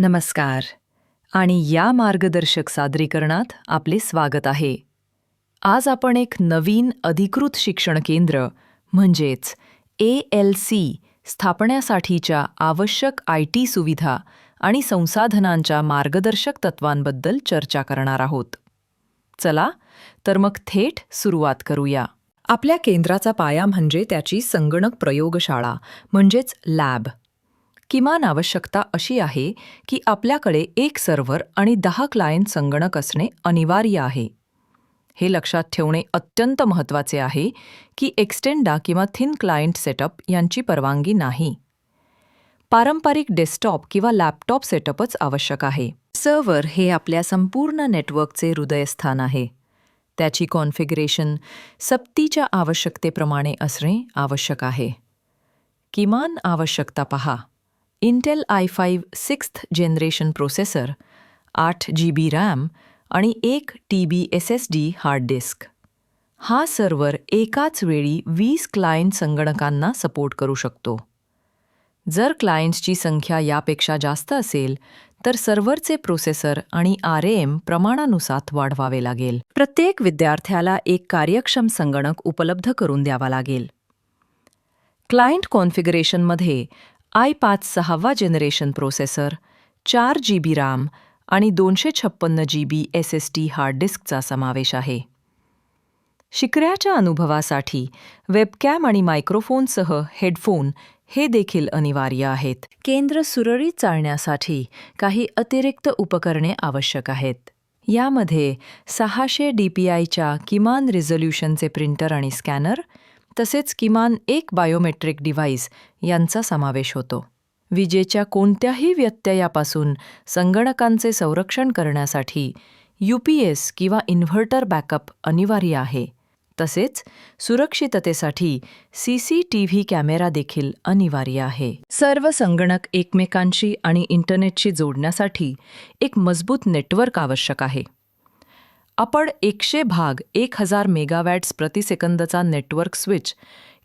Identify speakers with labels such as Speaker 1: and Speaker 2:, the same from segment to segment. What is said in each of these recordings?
Speaker 1: नमस्कार. आणि या मार्गदर्शक सादरीकरणात आपले स्वागत आहे. आज आपण एक नवीन अधिकृत शिक्षण केंद्र म्हणजेच ए एल सी स्थापण्यासाठीच्या आवश्यक आय टी सुविधा आणि संसाधनांच्या मार्गदर्शक तत्वांबद्दल चर्चा करणार आहोत. चला तर मग थेट सुरुवात करूया. आपल्या केंद्राचा पाया म्हणजे त्याची संगणक प्रयोगशाळा म्हणजेच लॅब. किमान आवश्यकता अशी आहे की आपल्याकडे एक सर्व्हर आणि दहा क्लायंट संगणक असणे अनिवार्य आहे. हे लक्षात ठेवणे अत्यंत महत्त्वाचे आहे की एक्स्टेंडा किंवा थिन क्लायंट सेटअप यांची परवानगी नाही. पारंपरिक डेस्कटॉप किंवा लॅपटॉप सेटअपच आवश्यक आहे. सर्व्हर हे आपल्या संपूर्ण नेटवर्कचे हृदयस्थान आहे. त्याची कॉन्फिगरेशन सक्तीच्या आवश्यकतेप्रमाणे असणे आवश्यक आहे. किमान आवश्यकता पहा. Intel I five sixth generation processor आठ जी बी रॅम आणि एक T B S S D hard disk हा सर्व्हर एकाच वेळी वीस क्लायंट संगणकांना सपोर्ट करू शकतो. जर क्लायंट्सची संख्या यापेक्षा जास्त असेल तर सर्व्हरचे प्रोसेसर आणि आर एम प्रमाणानुसार वाढवावे लागेल. प्रत्येक विद्यार्थ्याला एक कार्यक्षम संगणक उपलब्ध करून द्यावा लागेल. क्लायंट कॉन्फिगरेशनमध्ये आय पाच सहावा जनरेशन प्रोसेसर चार जी बी रॅम आणि दोनशे छप्पन्न G B S S T hard डिस्कचा समावेश आहे. शिकऱ्याच्या अनुभवासाठी वेबकॅम आणि मायक्रोफोनसह हेडफोन हे देखील अनिवार्य आहेत. केंद्र सुरळीत चालण्यासाठी काही अतिरिक्त उपकरणे आवश्यक आहेत. यामध्ये सहाशे डी पी आयच्या किमान रिझोल्युशनचे प्रिंटर आणि स्कॅनर तसेच किमान एक बायोमेट्रिक डिव्हाइस यांचा समावेश होतो. विजेच्या कोणत्याही व्यत्ययापासून संगणकांचे संरक्षण करण्यासाठी यू पी एस किंवा इन्व्हर्टर बॅकअप अनिवार्य आहे. तसेच सुरक्षिततेसाठी C C T V camera देखील अनिवार्य आहे. सर्व संगणक एकमेकांशी आणि इंटरनेटशी जोडण्यासाठी एक मजबूत नेटवर्क आवश्यक आहे. आपण एकशे भाग एक हजार मेगावॅट्स प्रतिसेकंदचा नेटवर्क स्विच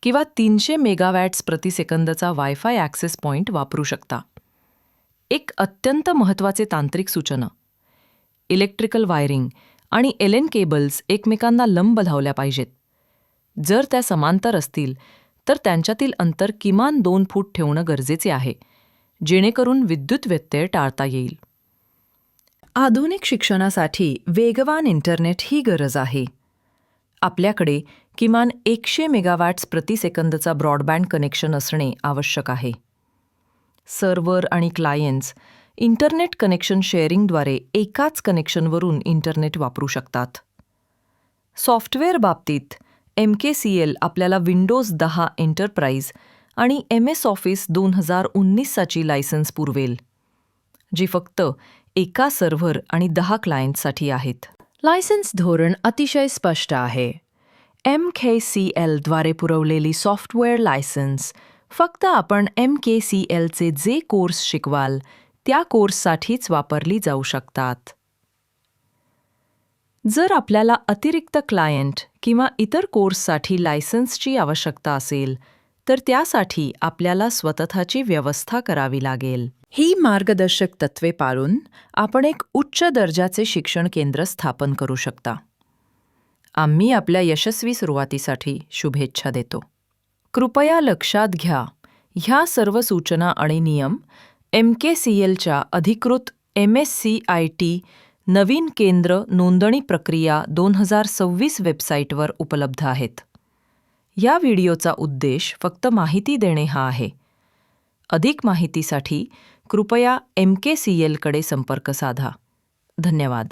Speaker 1: किंवा तीनशे मेगावॅट्स प्रतिसेकंदचा वायफाय ॲक्सेस पॉइंट वापरू शकता. एक अत्यंत महत्त्वाचे तांत्रिक सूचना. इलेक्ट्रिकल वायरिंग आणि एल एन केबल्स एकमेकांना लंब लावल्या पाहिजेत. जर त्या समांतर असतील तर त्यांच्यातील अंतर किमान दोन फूट ठेवणं गरजेचे आहे जेणेकरून विद्युत व्यत्यय टाळता येईल. आधुनिक शिक्षणासाठी वेगवान इंटरनेट ही गरज आहे. आपल्याकडे किमान एकशे मेगावॅट्स प्रतिसेकंदचा ब्रॉडबँड कनेक्शन असणे आवश्यक आहे. सर्व्हर आणि क्लायंट्स इंटरनेट कनेक्शन शेअरिंगद्वारे एकाच कनेक्शनवरून इंटरनेट वापरू शकतात. सॉफ्टवेअर बाबतीत एम के सी एल आपल्याला विंडोज दहा एंटरप्राइज आणि एम एस ऑफिस दोन हजार उन्नीसाची लायसन्स पुरवेल जी फक्त एका सर्व्हर आणि दहा क्लायंटसाठी आहेत. लायसन्स धोरण अतिशय स्पष्ट आहे. एम के सी एलद्वारे पुरवलेली सॉफ्टवेअर लायसन्स फक्त आपण एम के सी एलचे जे कोर्स शिकवाल त्या कोर्ससाठीच वापरली जाऊ शकतात. जर आपल्याला अतिरिक्त क्लायंट किंवा इतर कोर्ससाठी लायसन्सची आवश्यकता असेल तर त्यासाठी आपल्याला स्वतःची व्यवस्था करावी लागेल. ही मार्गदर्शक तत्वे पाळून आपण एक उच्च दर्जाचे शिक्षण केंद्र स्थापन करू शकता. आम्ही आपल्या यशस्वी सुरुवातीसाठी शुभेच्छा देतो. कृपया लक्षात घ्या ह्या सर्व सूचना आणि नियम एम के सी एलच्या अधिकृत M S C I T नवीन केंद्र नोंदणी प्रक्रिया दोन हजार सव्वीस वेबसाईटवर उपलब्ध आहेत. या व्हिडिओचा उद्देश फक्त माहिती देणे हा आहे. अधिक माहितीसाठी कृपया एम के सी एलकडे संपर्क साधा. धन्यवाद.